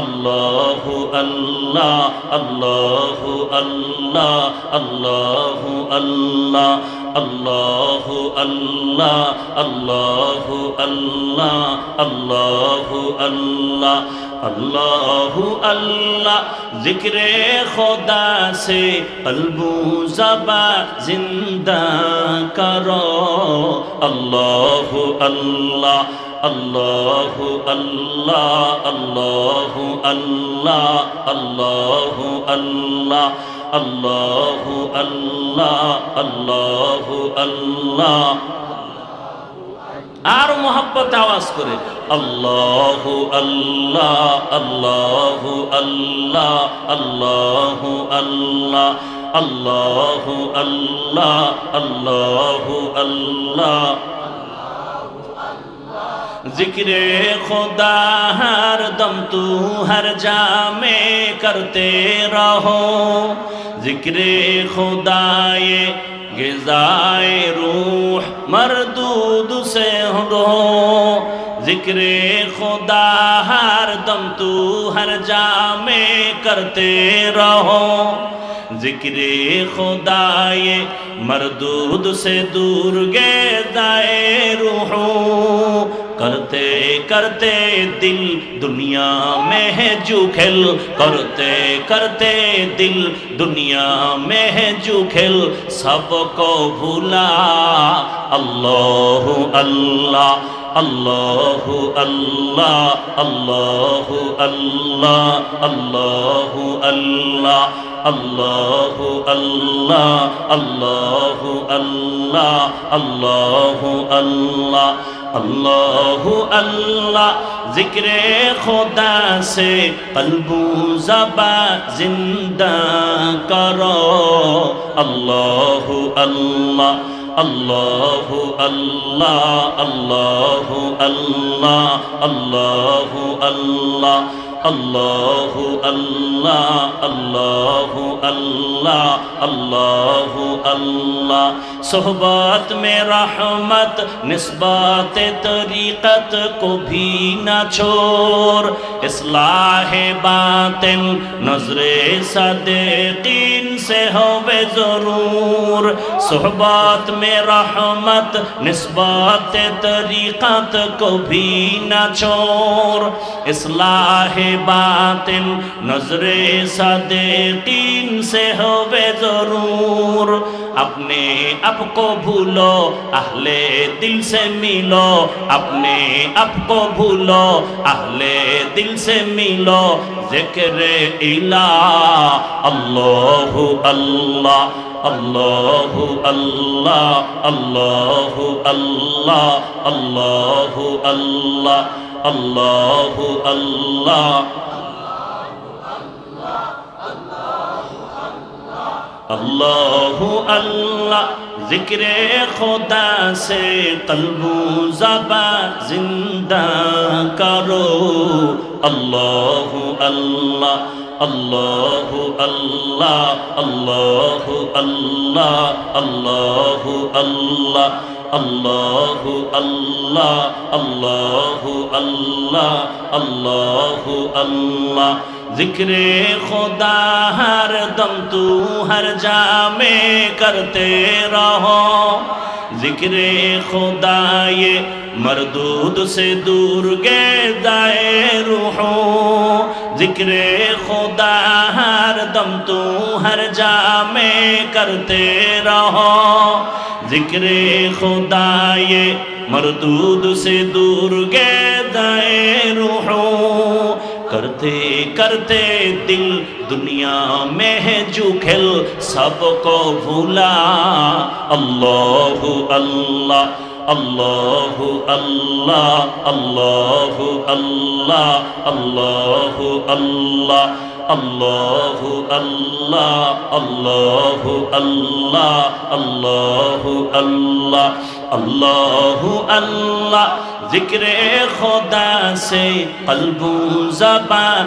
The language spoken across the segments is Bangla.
আল্লাহ আল্লাহ আল্লাহ আল্লাহ আল্লাহ আল্লাহ আল্লাহ আল্লাহ আল্লাহ আল্লাহ আল্লাহ আল্লাহ अल्लाह अल्लाह जिक्र खुदा से कलबू जबा जिंदा करो अल्लाह अल्लाह আল্লাহু আল্লাহ আল্লাহু আল্লাহ আল্লাহু আল্লাহ আল্লাহু আল্লাহ আল্লাহু আল্লাহ। আর মোহাব্বত আওয়াজ করে, আল্লাহ আল্লাহ আল্লাহ আল্লাহ আল্লাহ আল্লাহ আল্লাহ আল্লাহ আল্লাহ আল্লাহ। ذکر خدا ہر دم تو ہر جا میں کرتے رہو۔ ذکر خدا یہ غزائے روح مردود سے ہو ذکر خدا ہر دم تو ہر جا میں کرتے رہو۔ ذکر خدا یہ مردود سے دور گیزائے روحوں۔ करते करते दिल दुनिया में है जूखेल करते करते दिल दुनिया में है जूखेल सबको भूला अल्लाह अल्लाह আল্লাহু আল্লাহ আল্লাহু আল্লাহ আল্লাহু আল্লাহ আল্লাহু আল্লাহ আল্লাহু আল্লাহ আল্লাহু আল্লাহ। अल्लाह अल्लाह जिक्र खुदा से कलबू जबा जिंदा करो अल्लाह अल्लाह الله الله الله الله الله الله اللہ اللہ اللہ اللہ اللہ اللہ صحبات میں رحمت نسبات طریقت کو بھی نہ چھوڑ اصلاح باطن نظر صدقین سے ہوئے ضرور صحبات میں رحمت نسبات طریقت کو بھی نہ چھوڑ اصلاح باطل نظر صدقین سے ہوے ضرور اپنے آپ کو بھولو اہل دل سے ملو اپنے آپ کو بھولو اہل دل سے ملو ذکر الہ اللہ اللہ اللہ اللہ اللہ اللہ اللہ اللہ আল্লাহু আল্লাহ আল্লাহু আল্লাহ জিক্রে খোদা সে কলবু জাবা জিন্দা করো আল্লাহু আল্লাহ আল্লাহু আল্লাহ আল্লাহ আল্লাহ আল্লাহু আল্লাহ আল্লাহু আল্লাহ আল্লাহু আল্লাহ আল্লাহু আল্লাহ। জিক্রে খোদা হর দম তু হর জামে করতে রহো। জিক্রে খোদা مردود سے دور گئے دائے روحوں، ذکر خدا ہر دم تو ہر جا میں کرتے رہو۔ ذکر خدا یہ مردود سے دور گئے دائے روحوں، کرتے کرتے دل دنیا میں ہے جھوکھل سب کو بھولا۔ اللہ اللہ আল্লাহু আল্লাহ আল্লাহু আল্লাহ আল্লাহু আল্লাহ আল্লাহু আল্লাহ আল্লাহু আল্লাহ আল্লাহু আল্লাহ আল্লাহু আল্লাহ ذکر خدا سے قلب و زبان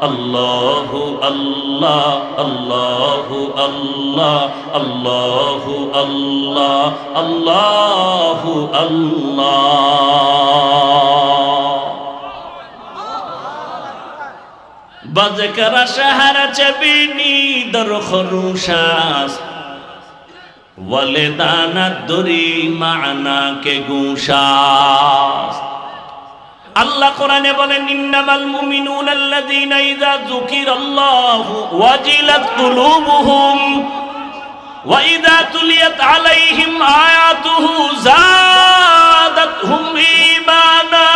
আল্লাহু আল্লাহ আল্লাহু আল্লাহ আল্লাহু আল্লাহ আল্লাহু আল্লাহ। বাজকারা সাহারা চাবিনি দর খরুশাস ওয়ালে দানা দুরি মানা কে গুশাস আল্লাহ কোরআনে বলেন, ইন্নামাল মুমিনুনা আল্লাযীনা ইযা যুকিরাল্লাহু ওয়াজিলাত কুলুবুহুম ওয়া ইযা তুলিয়াত আলাইহিম আয়াতুহু যাদাতহুম ঈমানা।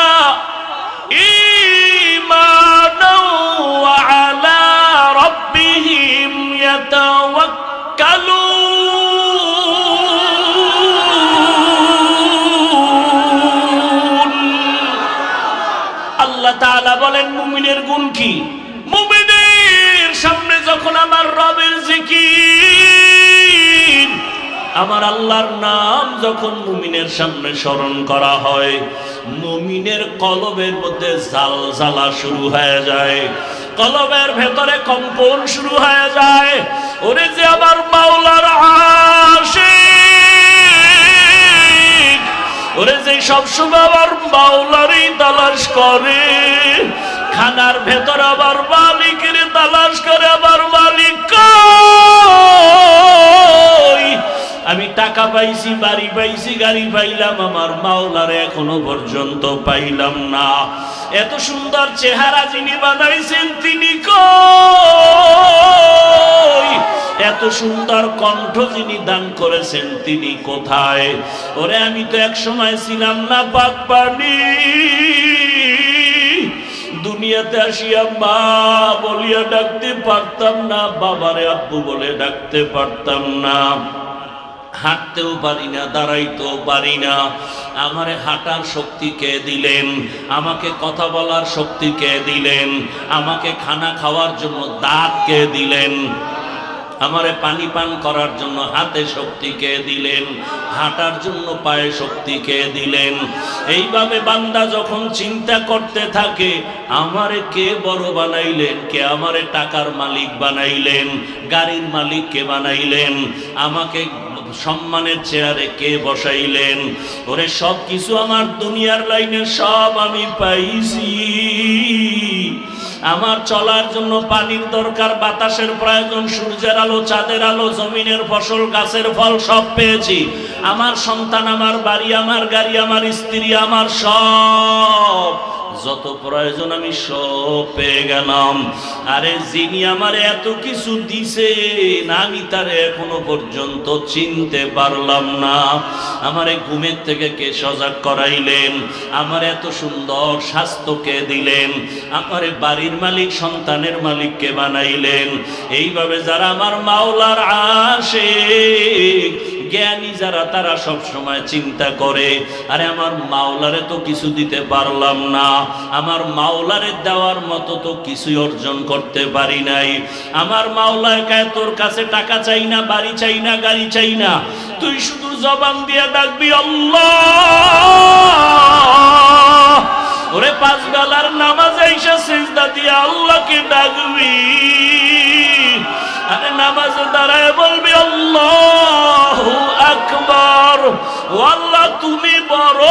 আল্লাহ বলেন, মুমিনের গুণ কি? মুমিনের সামনে যখন আমার রবের জিকির, আমার আল্লাহর নাম যখন মুমিনের সামনে স্মরণ করা হয়, মুমিনের কলবের মধ্যে জাল জ্বালা শুরু হয়ে যায়, কলবের ভেতরে কম্পন শুরু হয়ে যায়। ওরে যে আমার মাওলার আশিক, ওরে যে সবসময় আমার মাওলারই তালাশ করে। খানার ভেতর আবার মালিকের তালাশ করে, আবার মালিক? আমি টাকা পাইছি, বাড়ি পাইছি, গাড়ি পাইলাম, আমার মাওলারে এখনও পর্যন্ত পাইলাম না। এত সুন্দর চেহারা যিনি বানাইছেন, তিনি কই? এত সুন্দর কণ্ঠ যিনি দান করেছেন, তিনি কোথায়? ওরে, আমি তো এক সময় ছিলাম না পাক পানি দুনিয়াতে আসিয়া মা বলিয়া ডাকতে পারতাম না, বাবারে আব্বু বলে ডাকতে পারতাম না। হাঁটতেও পারি না, দাঁড়াইতেও পারি না। আমারে হাঁটার শক্তি কে দিলেন? আমাকে কথা বলার শক্তি কে দিলেন? আমাকে খানা খাওয়ার জন্য দাঁত কে দিলেন? আমারে পানি পান করার জন্য হাতে শক্তি কে দিলেন? হাঁটার জন্য পায়ে শক্তি কে দিলেন? এইভাবে বান্দা যখন চিন্তা করতে থাকে, আমারে কে বড় বানাইলেন? কে আমারে টাকার মালিক বানাইলেন? গাড়ির মালিক কে বানাইলেন? আমাকে সম্মানের চেয়ারে কে বসাইলেন? ওরে সব কিছু আমার দুনিয়ার লাইনে সব আমি পাইছি। আমার চলার জন্য পানির দরকার, বাতাসের প্রয়োজন, সূর্যের আলো, চাঁদের আলো, জমিনের ফসল, গাছের ফল, সব পেয়েছি। আমার সন্তান, আমার বাড়ি, আমার গাড়ি, আমার স্ত্রী, আমার সব। যত প্রয়োজন আমি সব পেয়ে গেলাম। আরে যিনি আমার এত কিছু দিছে, আমি তার এখনও পর্যন্ত চিনতে পারলাম না। আমারে ঘুমের থেকে কে সজাগ করাইলেন? আমার এত সুন্দর স্বাস্থ্য কে দিলেন? আমারে বাড়ির মালিক, সন্তানের মালিককে বানাইলেন? এইভাবে যারা আমার মাওলার আসে জ্ঞানী যারা, তারা সব সময় চিন্তা করে, আরে আমার মাওলারে তো কিছু দিতে পারলাম না, আমার মাওলারে দেওয়ার মতো তো কিছুই অর্জন করতে পারি নাই, আমার মাওলার কায় তোর কাছে টাকা চাই না, বাড়ি চাই না, গাড়ি চাই না, তুই শুধু জবান দিয়ে ডাকবি, আল্লাহ! ওরে পাঁচ বেলার নামাজ আইসা সিজদা দিয়ে আল্লাহকে ডাকবি। আরে নামাজে দাঁড়ায় বলবি, আল্লাহ আকবার। আল্লাহ তুমি বড়।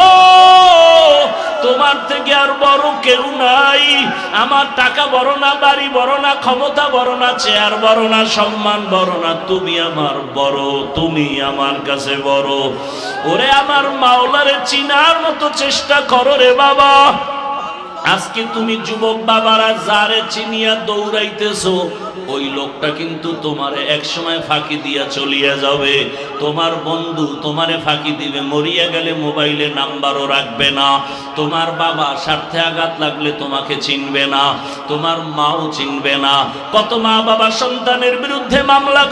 তোমার থেকে আর বড় কেউ নাই। আমার টাকা বড় না, বাড়ি বড় না, ক্ষমতা বড় না, চেয়ার বড় না, সম্মান বড় না। তুমি আমার বড়, তুমি আমার কাছে বড়। ওরে আমার মাওলারে চিনার মতো চেষ্টা করো রে বাবা। আজকে তুমি যুবক বাবারা যারে চিনিয়া দৌড়াইতেছো, ওই লোকটা কিন্তু তোমারে এক সময় ফাঁকি দিয়া চলিয়া যাবে তোমার বন্ধু তোমারে ফাঁকি দিবে, মরিয়া গেলে মোবাইলে নাম্বারও রাখবে না তোমার বাবা স্বার্থে আঘাত লাগলে তোমাকে চিনবে না, তোমার মাও চিনবে না কত মা বাবা সন্তানের বিরুদ্ধে মামলা।